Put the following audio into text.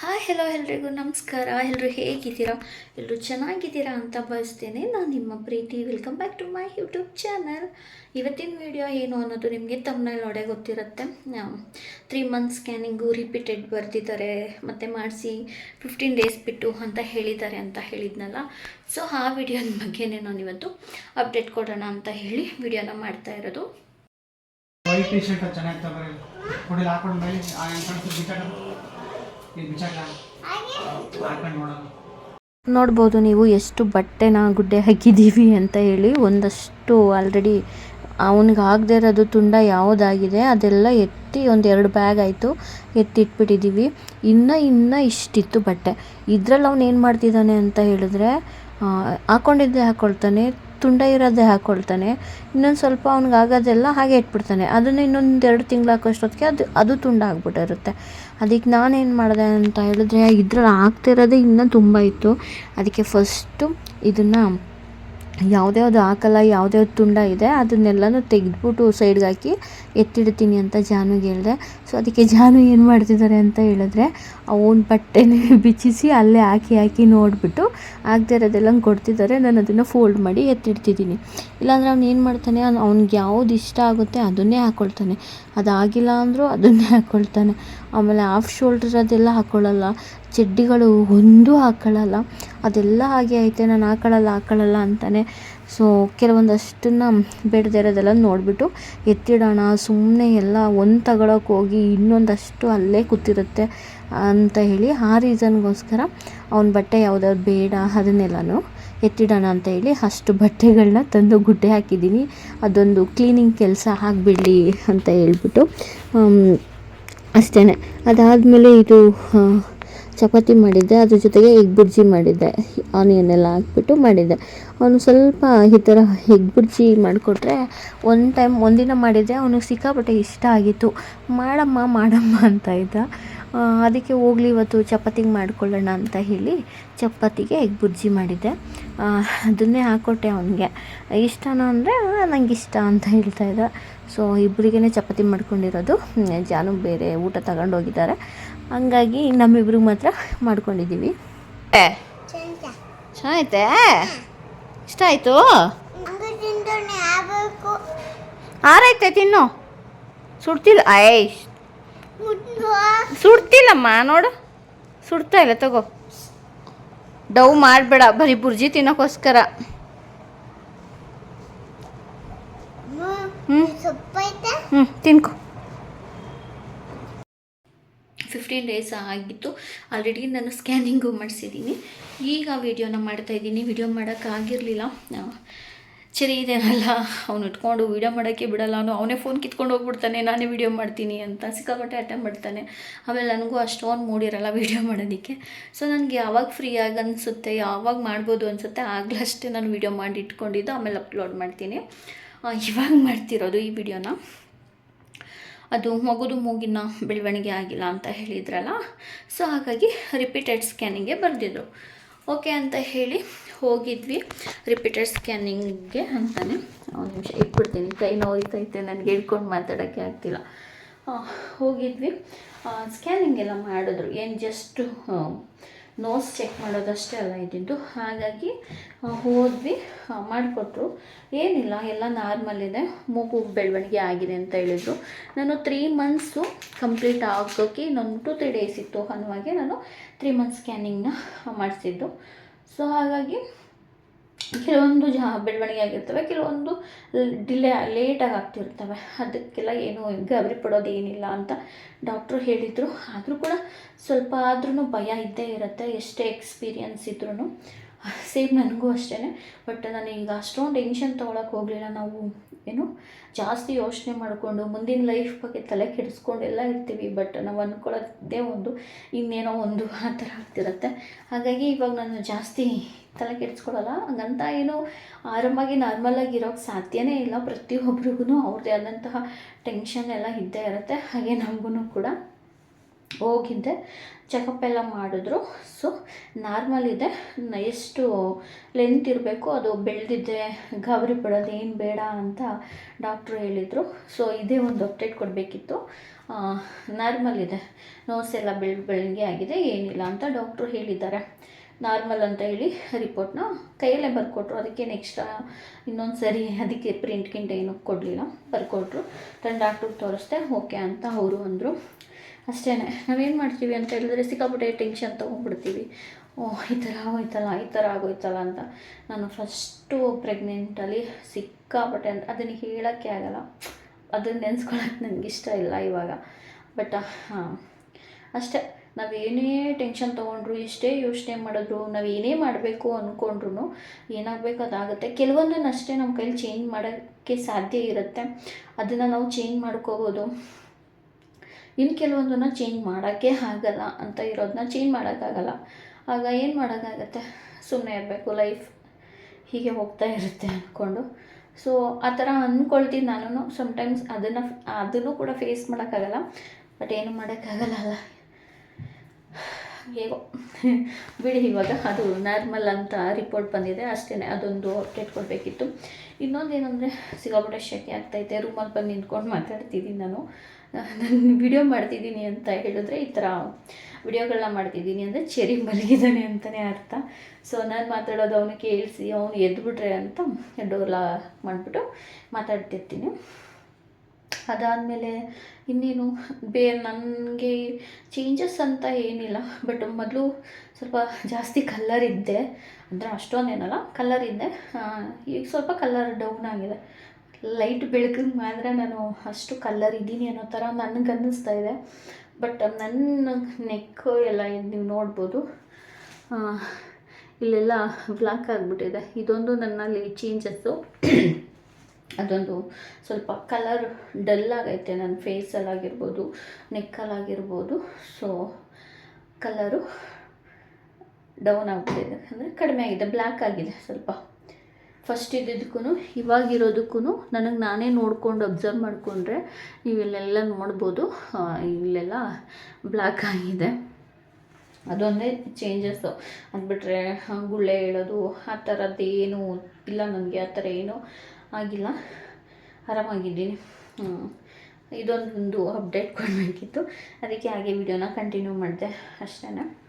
Hi hello ಎಲ್ರಿಗೂ ನಮಸ್ಕಾರ. ಎಲ್ಲರೂ ಹೇಗಿದ್ದೀರಾ? ಎಲ್ಲರೂ ಚೆನ್ನಾಗಿದ್ದೀರಾ ಅಂತ ಬಯಸ್ತೇನೆ ನಾನು ನಿಮ್ಮ ಪ್ರೀತಿ. Welcome back to my YouTube channel ಇವತ್ತಿನ ವಿಡಿಯೋ ಏನು ಅನ್ನೋದು ನಿಮಗೆ ತಮ್ಮನಲ್ಲಿ ನೋಡೇ ಗೊತ್ತಿರುತ್ತೆ. ತ್ರೀ ಮಂತ್ ಸ್ಕ್ಯಾನಿಂಗು ರಿಪೀಟೆಡ್ ಬರ್ತಿದ್ದಾರೆ ಮತ್ತು ಮಾಡಿಸಿ ಫಿಫ್ಟೀನ್ ಡೇಸ್ ಬಿಟ್ಟು ಅಂತ ಹೇಳಿದ್ದಾರೆ ಅಂತ ಹೇಳಿದ್ನಲ್ಲ. ಸೊ ಆ ವಿಡಿಯೋದ ಬಗ್ಗೆನೇ ನಾನು ಇವತ್ತು ಅಪ್ಡೇಟ್ ಕೊಡೋಣ ಅಂತ ಹೇಳಿ ವಿಡಿಯೋನ ಮಾಡ್ತಾ ಇರೋದು. ಚೆನ್ನಾಗಿ ನೋಡ್ಬೋದು ನೀವು ಎಷ್ಟು ಬಟ್ಟೆನ ಗುಡ್ಡೆ ಹಾಕಿದ್ದೀವಿ ಅಂತ ಹೇಳಿ ಒಂದಷ್ಟು ಆಲ್ರೆಡಿ ಅವನಿಗೆ ಆಗದೆ ಇರೋದು ತುಂಡ ಯಾವುದಾಗಿದೆ, ಅದೆಲ್ಲ ಎತ್ತಿ ಒಂದು ಎರಡು ಬ್ಯಾಗ್ ಆಯಿತು, ಎತ್ತಿಟ್ಬಿಟ್ಟಿದ್ದೀವಿ. ಇನ್ನು, ಇನ್ನೂ ಇಷ್ಟಿತ್ತು ಬಟ್ಟೆ. ಇದರಲ್ಲಿ ಅವ್ನು ಏನು ಮಾಡ್ತಿದ್ದಾನೆ ಅಂತ ಹೇಳಿದ್ರೆ ಹಾಕ್ಕೊಂಡಿದ್ದೆ ಹಾಕ್ಕೊಳ್ತಾನೆ ತುಂಡ ಇರೋದೇ ಹಾಕ್ಕೊಳ್ತಾನೆ ಇನ್ನೊಂದು ಸ್ವಲ್ಪ ಅವ್ನಿಗೆ ಆಗೋದೆಲ್ಲ ಹಾಗೆ ಇಟ್ಬಿಡ್ತಾನೆ. ಅದನ್ನು ಇನ್ನೊಂದು ಎರಡು ತಿಂಗಳು ಹಾಕೋಷ್ಟೊತ್ತಿಗೆ ಅದು ಅದು ತುಂಡ ಆಗ್ಬಿಟ್ಟಿರುತ್ತೆ. ಅದಕ್ಕೆ ನಾನೇನು ಮಾಡಿದೆ ಅಂತ ಹೇಳಿದ್ರೆ ಇದ್ರಲ್ಲಿ ಆಗ್ತಿರೋದೇ ಇನ್ನೂ ತುಂಬ ಇತ್ತು. ಅದಕ್ಕೆ ಫಸ್ಟು ಇದನ್ನು ಯಾವ್ದ್ಯಾವ್ದು ಹಾಕಲ್ಲ, ಯಾವ್ದ್ಯಾವ್ದು ತುಂಡ ಇದೆ, ಅದನ್ನೆಲ್ಲನೂ ತೆಗೆದ್ಬಿಟ್ಟು ಸೈಡ್ಗೆ ಹಾಕಿ ಎತ್ತಿಡ್ತೀನಿ ಅಂತ ಜಾನುಗೆ ಹೇಳಿದೆ. ಸೊ ಅದಕ್ಕೆ ಜಾನು ಏನು ಮಾಡ್ತಿದ್ದಾರೆ ಅಂತ ಹೇಳಿದ್ರೆ ಅವನ ಬಟ್ಟೆನೇ ಬಿಚ್ಚಿಸಿ ಅಲ್ಲೇ ಹಾಕಿ ಹಾಕಿ ನೋಡಿಬಿಟ್ಟು ಆಗದೆ ಇರೋದೆಲ್ಲ ಕೊಡ್ತಿದ್ದಾರೆ ನಾನು ಅದನ್ನು ಫೋಲ್ಡ್ ಮಾಡಿ ಎತ್ತಿಡ್ತಿದ್ದೀನಿ ಇಲ್ಲಾಂದ್ರೆ ಅವ್ನು ಏನು ಮಾಡ್ತಾನೆ ಅವ್ನಿಗೆ ಯಾವ್ದು ಇಷ್ಟ ಆಗುತ್ತೆ ಅದನ್ನೇ ಹಾಕ್ಕೊಳ್ತಾನೆ ಅದಾಗಿಲ್ಲ ಅಂದರೂ ಅದನ್ನೇ ಹಾಕ್ಕೊಳ್ತಾನೆ ಆಮೇಲೆ ಆಫ್ ಶೋಲ್ಡರ್ ಅದೆಲ್ಲ ಹಾಕ್ಕೊಳ್ಳಲ್ಲ ಚಡ್ಡಿಗಳು ಒಂದೂ ಹಾಕ್ಕೊಳ್ಳಲ್ಲ ಅದೆಲ್ಲ ಹಾಗೆ ಐತೆ, ನಾನು ಹಾಕೊಳ್ಳಲ್ಲ ಹಾಕೊಳ್ಳಲ್ಲ ಅಂತಾನೆ. ಸೊ ಕೆಲವೊಂದಷ್ಟನ್ನು ಬೇಡದೇ ಇರೋದೆಲ್ಲ ನೋಡಿಬಿಟ್ಟು ಎತ್ತಿಡೋಣ ಸುಮ್ಮನೆ ಎಲ್ಲ ಒಂದು ತಗೊಳಕ್ಕೆ ಹೋಗಿ ಇನ್ನೊಂದಷ್ಟು ಅಲ್ಲೇ ಕೂತಿರುತ್ತೆ ಅಂತ ಹೇಳಿ ಆ ರೀಸನ್ಗೋಸ್ಕರ ಅವನ ಬಟ್ಟೆ ಯಾವುದಾದ್ರು ಬೇಡ ಅದನ್ನೆಲ್ಲನೂ ಎತ್ತಿಡೋಣ ಅಂತ ಹೇಳಿ ಅಷ್ಟು ಬಟ್ಟೆಗಳನ್ನ ತಂದು ಗುಡ್ಡೆ ಹಾಕಿದ್ದೀನಿ. ಅದೊಂದು ಕ್ಲೀನಿಂಗ್ ಕೆಲಸ ಆಗಿಬಿಡಲಿ ಅಂತ ಹೇಳ್ಬಿಟ್ಟು ಅಷ್ಟೇ ಅದಾದಮೇಲೆ ಇದು ಚಪಾತಿ ಮಾಡಿದ್ದೆ, ಅದ್ರ ಜೊತೆಗೆ ಎಗ್ ಬುರ್ಜಿ ಮಾಡಿದ್ದೆ. ಆನಿಯನ್ ಎಲ್ಲ ಹಾಕ್ಬಿಟ್ಟು ಮಾಡಿದ್ದೆ. ಅವನು ಸ್ವಲ್ಪ ಈ ಥರ ಎಗ್ ಬುರ್ಜಿ ಮಾಡಿಕೊಟ್ರೆ ಒಂದು ಟೈಮ್ ಒಂದಿನ ಮಾಡಿದ್ದೆ ಅವನಿಗೆ ಸಿಕ್ಕಾಪಟ್ಟೆ ಇಷ್ಟ ಆಗಿತ್ತು. ಮಾಡಮ್ಮ ಮಾಡಮ್ಮ, ಅಂತ ಇದ್ದ. ಅದಕ್ಕೆ ಹೋಗ್ಲಿ ಇವತ್ತು, ಚಪಾತಿಗೆ ಮಾಡ್ಕೊಳ್ಳೋಣ, ಅಂತ ಹೇಳಿ ಚಪಾತಿಗೆ ಎಗ್ ಬುರ್ಜಿ ಮಾಡಿದ್ದೆ. ಅದನ್ನೇ ಹಾಕ್ಕೊಟ್ಟೆ ಅವನಿಗೆ. ಇಷ್ಟನಾ? ಅಂದರೆ ನಂಗೆ ಇಷ್ಟ, ಅಂತ ಹೇಳ್ತಾ ಇದ್ದ. ಸೊ ಇಬ್ಬರಿಗೇ ಚಪಾತಿ ಮಾಡ್ಕೊಂಡಿರೋದು. ಜಾನು ಬೇರೆ ಊಟ ತಗೊಂಡು ಹೋಗಿದ್ದಾರೆ ಹಂಗಾಗಿ ನಮ್ಮಿಬ್ರಿಗೆ ಮಾತ್ರ ಮಾಡ್ಕೊಂಡಿದ್ದೀವಿ. ಚೆನ್ನಾಗೈತೆ ಇಷ್ಟ ಆಯಿತು? ಆರೈತೆ ತಿನ್ನು. ಸುಡ್ತಿಲ್ಲ ಐ ಸುಡ್ತಿಲ್ಲಮ್ಮ ನೋಡು. ಸುಡ್ತಾ ಇಲ್ಲ ತಗೋ. ಡವ್ ಮಾಡಬೇಡ ಬರೀ ಬುರ್ಜಿ ತಿನ್ನೋಕ್ಕೋಸ್ಕರ ಹ್ಞೂ ಹ್ಞೂ ತಿನ್ಕೊ. ಫಿಫ್ಟೀನ್ ಡೇಸ್ ಆಗಿತ್ತು. ಆಲ್ರೆಡಿ ನಾನು ಸ್ಕ್ಯಾನಿಂಗು ಮಾಡಿಸಿದ್ದೀನಿ. ಈಗ ವೀಡಿಯೋನ ಮಾಡ್ತಾಯಿದ್ದೀನಿ ವಿಡಿಯೋ ಮಾಡೋಕ್ಕಾಗಿರಲಿಲ್ಲ. ಚರಿ ಇದೇನಲ್ಲ. ಅವ್ನು ಇಟ್ಕೊಂಡು ವೀಡಿಯೋ ಮಾಡೋಕ್ಕೆ ಬಿಡಲ್ಲ. ಅವನು, ಅವನೇ ಫೋನ್ ಕಿತ್ಕೊಂಡು ಹೋಗ್ಬಿಡ್ತಾನೆ. ನಾನೇ ವೀಡಿಯೋ ಮಾಡ್ತೀನಿ ಅಂತ ಸಿಕ್ಕಾಪಟ್ಟೆ ಅಟೆಂಡ್ ಮಾಡ್ತಾನೆ. ಆಮೇಲೆ ನನಗೂ ಅಷ್ಟೊಂದು ಮೂಡಿರಲ್ಲ ವೀಡಿಯೋ ಮಾಡೋದಕ್ಕೆ. ಸೊ ನನಗೆ ಯಾವಾಗ ಫ್ರೀ ಆಗಿ ಅನಿಸುತ್ತೆ, ಯಾವಾಗ ಮಾಡ್ಬೋದು ಅನಿಸುತ್ತೆ ಆಗಲಷ್ಟೇ ನಾನು ವೀಡಿಯೋ ಮಾಡಿ ಇಟ್ಕೊಂಡಿದ್ದು, ಆಮೇಲೆ ಅಪ್ಲೋಡ್ ಮಾಡ್ತೀನಿ. ಇವಾಗ ಮಾಡ್ತಿರೋದು ಈ ವಿಡಿಯೋನ ಅದು ಮಗುದು ಮೂಗಿನ ಬೆಳವಣಿಗೆ ಆಗಿಲ್ಲ ಅಂತ ಹೇಳಿದ್ರಲ್ಲ? ಸೊ ಹಾಗಾಗಿ ರಿಪೀಟೆಡ್ ಸ್ಕ್ಯಾನಿಂಗ್ಗೆ ಬರೆದಿದ್ರು. ಓಕೆ ಅಂತ ಹೇಳಿ ಹೋಗಿದ್ವಿ. ರಿಪೀಟೆಡ್ ಸ್ಕ್ಯಾನಿಂಗ್ಗೆ ಅಂತಾನೆ ಒಂದು ನಿಮಿಷ ಇಟ್ಬಿಡ್ತೀನಿ. ಕೈ ನೋಯ್ತೈತೆ ನನಗೆ ಹಿಡ್ಕೊಂಡು ಮಾತಾಡೋಕ್ಕೆ ಆಗ್ತಿಲ್ಲ. ಹೋಗಿದ್ವಿ. ಸ್ಕ್ಯಾನಿಂಗ್ ಎಲ್ಲ ಮಾಡಿದ್ರು. ಏನು ಜಸ್ಟ್ ನೋಸ್ ಚೆಕ್ ಮಾಡೋದಷ್ಟೇ ಅಲ್ಲ ಇದ್ದಿದ್ದು. ಹಾಗಾಗಿ ಹೋದ್ವಿ ಮಾಡಿಕೊಟ್ರು. ಏನಿಲ್ಲ, ಎಲ್ಲ ನಾರ್ಮಲ್ ಇದೆ. ಮೂಗು ಬೆಳವಣಿಗೆ ಆಗಿದೆ ಅಂತ ಹೇಳಿದರು. ನಾನು ತ್ರೀ ಮಂತ್ಸು ಕಂಪ್ಲೀಟ್ ಆಗೋಕ್ಕೆ ಇನ್ನೊಂದು ಟು ತ್ರೀ ಡೇಸ್ ಇತ್ತು ಅನ್ನುವಾಗೆ ನಾನು ತ್ರೀ ಮಂತ್ ಸ್ಕ್ಯಾನಿಂಗ್ನ ಮಾಡಿಸಿದ್ದು. ಸೊ ಹಾಗಾಗಿ, ಕೆಲವೊಂದು ಜಾ, ಬೆಳವಣಿಗೆ ಆಗಿರ್ತವೆ, ಕೆಲವೊಂದು ಡಿಲೇ ಲೇಟಾಗಿ ಆಗ್ತಿರ್ತವೆ. ಅದಕ್ಕೆಲ್ಲ ಏನು ಗಾಬರಿ ಪಡೋದು ಏನಿಲ್ಲ ಅಂತ ಡಾಕ್ಟ್ರು ಹೇಳಿದರು. ಆದರೂ ಕೂಡ ಸ್ವಲ್ಪ ಆದ್ರೂ ಭಯ ಇದ್ದೇ ಇರುತ್ತೆ, ಎಷ್ಟೇ ಎಕ್ಸ್ಪೀರಿಯನ್ಸ್ ಇದ್ರೂ ಸೇಮ್ ನನಗೂ ಅಷ್ಟೇ ಬಟ್ ನಾನು ಈಗ ಅಷ್ಟೊಂದು ಟೆನ್ಷನ್ ತೊಗೊಳಕ್ಕೆ ಹೋಗಲಿಲ್ಲ. ನಾವು ಏನು ಜಾಸ್ತಿ ಯೋಚನೆ ಮಾಡಿಕೊಂಡು ಮುಂದಿನ ಲೈಫ್ ಬಗ್ಗೆ ತಲೆ ಕೆಡಿಸ್ಕೊಂಡೆಲ್ಲ ಇರ್ತೀವಿ, ಬಟ್ ನಾವು ಅಂದ್ಕೊಳ್ಳೋದೇ ಒಂದು, ಇನ್ನೇನೋ ಒಂದು ಆ ಥರ ಆಗ್ತಿರುತ್ತೆ. ಹಾಗಾಗಿ ಇವಾಗ ನಾನು ಜಾಸ್ತಿ ತಲೆ ಕೆಡಿಸ್ಕೊಳ್ಳಲ್ಲ ಹಂಗಂತ ಏನು ಆರಾಮಾಗಿ ನಾರ್ಮಲಾಗಿ ಇರೋಕ್ಕೆ ಸಾಧ್ಯನೇ ಇಲ್ಲ. ಪ್ರತಿಯೊಬ್ಬರಿಗೂ ಅವ್ರದ್ದೇ ಆದಂತಹ ಟೆನ್ಷನ್ ಎಲ್ಲ ಇದ್ದೇ ಇರುತ್ತೆ. ಹಾಗೆ ನಮಗೂ ಕೂಡ. ಹೋಗಿದ್ದೆ. ಚೆಕಪ್ ಎಲ್ಲ ಮಾಡಿದ್ರು. ಸೊ ನಾರ್ಮಲ್ ಇದೆ. ಎಷ್ಟು ಲೆಂತ್ ಇರಬೇಕು, ಅದು ಬೆಳೆದಿದ್ದೆ ಗಾಬರಿ ಪಡೋದು ಏನು ಬೇಡ ಅಂತ ಡಾಕ್ಟ್ರು ಹೇಳಿದರು. ಸೊ ಇದೇ ಒಂದು ಅಪ್ಡೇಟ್ ಕೊಡಬೇಕಿತ್ತು. ನಾರ್ಮಲ್ ಇದೆ. ನೋಸ್ ಎಲ್ಲ ಬೆಳ್, ಬೆಳಗ್ಗೆ ಆಗಿದೆ, ಏನಿಲ್ಲ ಅಂತ ಡಾಕ್ಟ್ರು ಹೇಳಿದ್ದಾರೆ. ನಾರ್ಮಲ್ ಅಂತ ಹೇಳಿ ರಿಪೋರ್ಟ್ನ ಕೈಯಲ್ಲೇ ಬರ್ಕೊಟ್ರು. ಅದಕ್ಕೆ ನೆಕ್ಸ್ಟ್ ಇನ್ನೊಂದು ಸರಿ ಅದಕ್ಕೆ ಪ್ರಿಂಟ್ ಗಿಂಟ್ ಏನೂ ಕೊಡಲಿಲ್ಲ. ಬರ್ಕೊಟ್ರು. ತನ್ನ ಡಾಕ್ಟ್ರಿಗೆ ತೋರಿಸ್ದೆ ಓಕೆ ಅಂತ ಅವರು ಅಂದರು. ಅಷ್ಟೇ ನಾವೇನು ಮಾಡ್ತೀವಿ ಅಂತ ಹೇಳಿದ್ರೆ ಸಿಕ್ಕಾಪಟ್ಟೆ ಟೆನ್ಷನ್ ತೊಗೊಂಡ್ಬಿಡ್ತೀವಿ. ಓ ಈ ಥರ ಆಗೋಯ್ತಲ್ಲ ಈ ಥರ ಆಗೋಯ್ತಲ್ಲ ಅಂತ. ನಾನು ಫಸ್ಟು ಪ್ರೆಗ್ನೆಂಟಲ್ಲಿ ಸಿಕ್ಕಾಪಟ್ಟೆ ಅಂತ ಅದನ್ನು ಹೇಳೋಕ್ಕೆ ಆಗಲ್ಲ. ಅದನ್ನು ನೆನೆಸ್ಕೊಳಕ್ಕೆ ನನಗೆ ಇಷ್ಟ ಇಲ್ಲ ಇವಾಗ. ಬಟ್ ಅಷ್ಟೇ. ನಾವೇನೇ ಟೆನ್ಷನ್ ತೊಗೊಂಡ್ರು, ಎಷ್ಟೇ ಯೋಚನೆ ಮಾಡಿದ್ರು ನಾವು ಏನೇ ಮಾಡಬೇಕು ಅಂದ್ಕೊಂಡ್ರು ಏನಾಗಬೇಕು ಅದಾಗುತ್ತೆ. ಕೆಲವೊಂದನ್ನು ಅಷ್ಟೇ ನಮ್ಮ ಕೈಲಿ ಚೇಂಜ್ ಮಾಡೋಕ್ಕೆ ಸಾಧ್ಯ ಇರುತ್ತೆ. ಅದನ್ನು ನಾವು ಚೇಂಜ್ ಮಾಡ್ಕೋಬೋದು. ಇನ್ನು ಕೆಲವೊಂದನ್ನು ಚೇಂಜ್ ಮಾಡೋಕ್ಕೆ ಆಗಲ್ಲ ಅಂತ ಇರೋದನ್ನ ಚೇಂಜ್ ಮಾಡೋಕ್ಕಾಗಲ್ಲ. ಆಗ ಏನು ಮಾಡೋಕ್ಕಾಗತ್ತೆ? ಸುಮ್ಮನೆ ಇರಬೇಕು ಲೈಫ್ ಹೀಗೆ ಹೋಗ್ತಾ ಇರುತ್ತೆ ಅಂದ್ಕೊಂಡು ಸೊ ಆ ಥರ ಅಂದ್ಕೊಳ್ತೀನಿ ನಾನು ಸಮ್ಟೈಮ್ಸ್ ಅದನ್ನು ಅದನ್ನು ಕೂಡ ಫೇಸ್ ಮಾಡೋಕ್ಕಾಗಲ್ಲ. ಬಟ್ ಏನು ಮಾಡೋಕ್ಕಾಗಲ್ಲ ಅಲ್ಲ. ಹೇಗೋ ಬಿಡಿ, ಇವಾಗ ಅದು ನಾರ್ಮಲ್ ಅಂತ ರಿಪೋರ್ಟ್ ಬಂದಿದೆ ಅಷ್ಟೇ ಅದೊಂದು ಅಪ್ಡೇಟ್ ಕೊಡಬೇಕಿತ್ತು. ಏನಂದರೆ, ಸಿಕ್ಕಾಪಟ್ಟೆ ಶೆಕೆ ಆಗ್ತೈತೆ. ರೂಮಲ್ಲಿ ಬಂದು ನಿಂತ್ಕೊಂಡು ಮಾತಾಡ್ತಿದ್ದೀನಿ ನಾನು. ನಾನು ವಿಡಿಯೋ ಮಾಡ್ತಿದ್ದೀನಿ ಅಂತ ಹೇಳಿದ್ರೆ ಈ ಥರ ವಿಡಿಯೋಗಳನ್ನ ಮಾಡ್ತಿದ್ದೀನಿ ಅಂದರೆ ಚೆರಿ ಮಲಗಿದ್ದಾನೆ ಅಂತಲೇ ಅರ್ಥ. ಸೊ ನಾನು ಮಾತಾಡೋದು ಅವನು ಕೇಳಿಸಿ, ಅವನು ಎದ್ಬಿಟ್ರೆ ಅಂತ ಡೋಲಾ ಮಾಡಿಬಿಟ್ಟು ಮಾತಾಡ್ತಿರ್ತೀನಿ. ಅದಾದಮೇಲೆ ಇನ್ನೇನು, ಬೇ, ನನಗೆ ಚೇಂಜಸ್ ಅಂತ ಏನಿಲ್ಲ ಬಟ್ ಮೊದಲು ಸ್ವಲ್ಪ ಜಾಸ್ತಿ ಕಲ್ಲರ್ ಇದ್ದೆ. ಅಂದರೆ ಅಷ್ಟೊಂದೇನಲ್ಲ ಕಲ್ಲರ್ ಇದ್ದೆ. ಈಗ ಸ್ವಲ್ಪ ಕಲ್ಲರ್ ಡೌನ್ ಆಗಿದೆ. ಲೈಟ್ ಬೆಳಕಿಗೆ ಮಾತ್ರ ನಾನು ಅಷ್ಟು ಕಲ್ಲರ್ ಇದ್ದೀನಿ ಅನ್ನೋ ಥರ ನನಗೆ ಅನ್ನಿಸ್ತಾ ಇದೆ. ಬಟ್ ನನ್ನ ನೆಕ್ಕು ಎಲ್ಲ ನೀವು ನೋಡ್ಬೋದು ಇಲ್ಲೆಲ್ಲ ಬ್ಲಾಕ್ ಆಗಿಬಿಟ್ಟಿದೆ. ಇದೊಂದು ನನ್ನಲ್ಲಿ ಚೇಂಜಸ್ಸು ಅದೊಂದು ಸ್ವಲ್ಪ ಕಲರ್ ಡಲ್ ಆಗೈತೆ ನನ್ನ ಫೇಸಲ್ಲಾಗಿರ್ಬೋದು ನೆಕ್ಕಲ್ಲಾಗಿರ್ಬೋದು ಸೊ ಕಲರು ಡೌನ್ ಆಗ್ಬಿಟ್ಟಿದೆ. ಅಂದರೆ ಕಡಿಮೆ ಆಗಿದೆ ಬ್ಲ್ಯಾಕ್ ಆಗಿದೆ ಸ್ವಲ್ಪ. ಫಸ್ಟ್ ಇದ್ದಿದ್ದಕ್ಕೂ ಇವಾಗಿರೋದಕ್ಕೂ ನನಗೆ ನಾನೇ ನೋಡ್ಕೊಂಡು ಅಬ್ಸರ್ವ್ ಮಾಡಿಕೊಂಡ್ರೆ ನೀವು ಇಲ್ಲೆಲ್ಲ ನೋಡ್ಬೋದು. ಇಲ್ಲೆಲ್ಲ ಬ್ಲ್ಯಾಕ್ ಆಗಿದೆ. ಅದೊಂದೇ ಚೇಂಜಸ್ಸು ಅಂದ್ಬಿಟ್ರೆ ಗುಳ್ಳೆ ಹೇಳೋದು, ಆ ಥರದ್ದು ಏನೂ ಇಲ್ಲ ನನಗೆ ಆ ಥರ ಏನೂ ಆಗಿಲ್ಲ. ಆರಾಮಾಗಿದ್ದೀನಿ. ಇದೊಂದು ಅಪ್ಡೇಟ್ ಕೊಡಬೇಕಿತ್ತು. ಅದಕ್ಕೆ ಹಾಗೆ ವಿಡಿಯೋನ ಕಂಟಿನ್ಯೂ ಮಾಡಿದೆ ಅಷ್ಟೇ